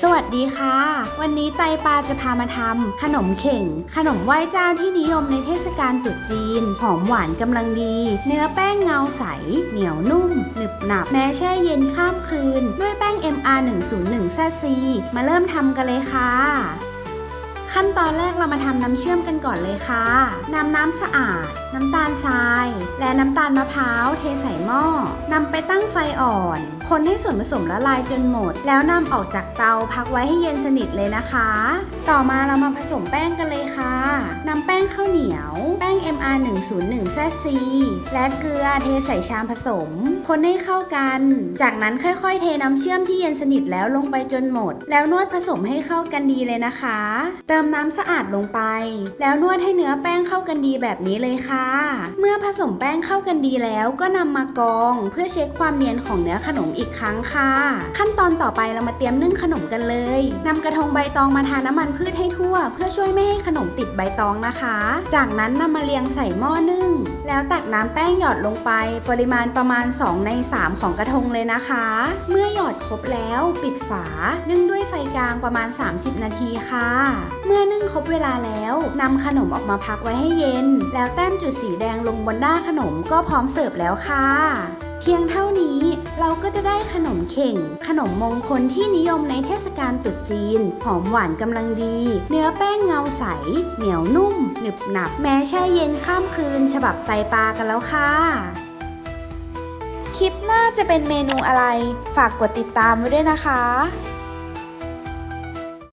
สวัสดีค่ะ วันนี้ไตปาจะพามาทำขนมเข่ง ขนมไหว้เจ้าที่นิยมในเทศกาลตรุษจีน หอมหวานกำลังดี เนื้อแป้งเงาใส เหนียวนุ่ม หนึบหนับ แม้แช่เย็นข้ามคืน ด้วยแป้ง MR 101 ZC มาเริ่มทำกันเลยค่ะ ขั้นตอนแรกเรามาทำน้ำเชื่อมกันก่อนเลยค่ะนำน้ำสะอาด น้ำตาลทราย และน้ำตาลมะพร้าวเทใส่หม้อนำไปตั้งไฟอ่อน คนให้ส่วนผสมละลายจนหมด แล้วนำออกจากเตาพักไว้ให้เย็นสนิทเลยนะคะ ต่อมาเรามาผสมแป้งกันเลยค่ะนำแป้ง งข้าวเหนียว แป้ง MR 101 ZC และเกลือเทใส่ชามผสม คนให้เข้ากัน จากนั้นค่อยๆ เทน้ำเชื่อมที่เย็นสนิทแล้วลงไปจนหมด แล้วนวดผสมให้เข้ากันดีเลยนะคะ เติมน้ำสะอาดลงไป แล้วนวดให้เนื้อแป้งเข้ากันดีแบบนี้เลยค่ะ เมื่อผสมแป้งเข้ากันดีแล้วก็นำมากรองเพื่อเช็คความเนียนของเนื้อขนมอีกครั้งค่ะ ขั้นตอนต่อไปเรามาเตรียมนึ่งขนมกันเลยนำกระทงใบตองมาทาน้ำมันพืชให้ทั่ว เพื่อช่วยไม่ให้ขนมติดใบตองนะคะจากนั้นนำมาเรียงใส่หม้อนึ่ง แล้วตักน้ำแป้งหยอดลงไป ปริมาณประมาณ 2 ใน 3 ของกระทงเลยนะคะ เมื่อหยอดครบแล้วปิดฝา นึ่งด้วยไฟกลางประมาณ 30 นาทีค่ะ เมื่อนึ่งครบเวลาแล้วนำขนมออกมาพักไว้ให้เย็น แล้วแต้มจุดสีแดงลงบนหน้าขนมก็พร้อมเสิร์ฟแล้วค่ะ เพียงเท่านี้เราก็จะได้ขนมเข่ง ขนมมงคลที่นิยมในเทศกาลตรุษจีน หอมหวานกำลังดี เนื้อแป้งเงาใส เหนียวนุ่ม หนึบหนับ แม้แช่เย็นข้ามคืน ฉบับไตปลากันแล้วค่ะ คลิปหน้าจะเป็นเมนูอะไร ฝากกดติดตามไว้ด้วยนะคะ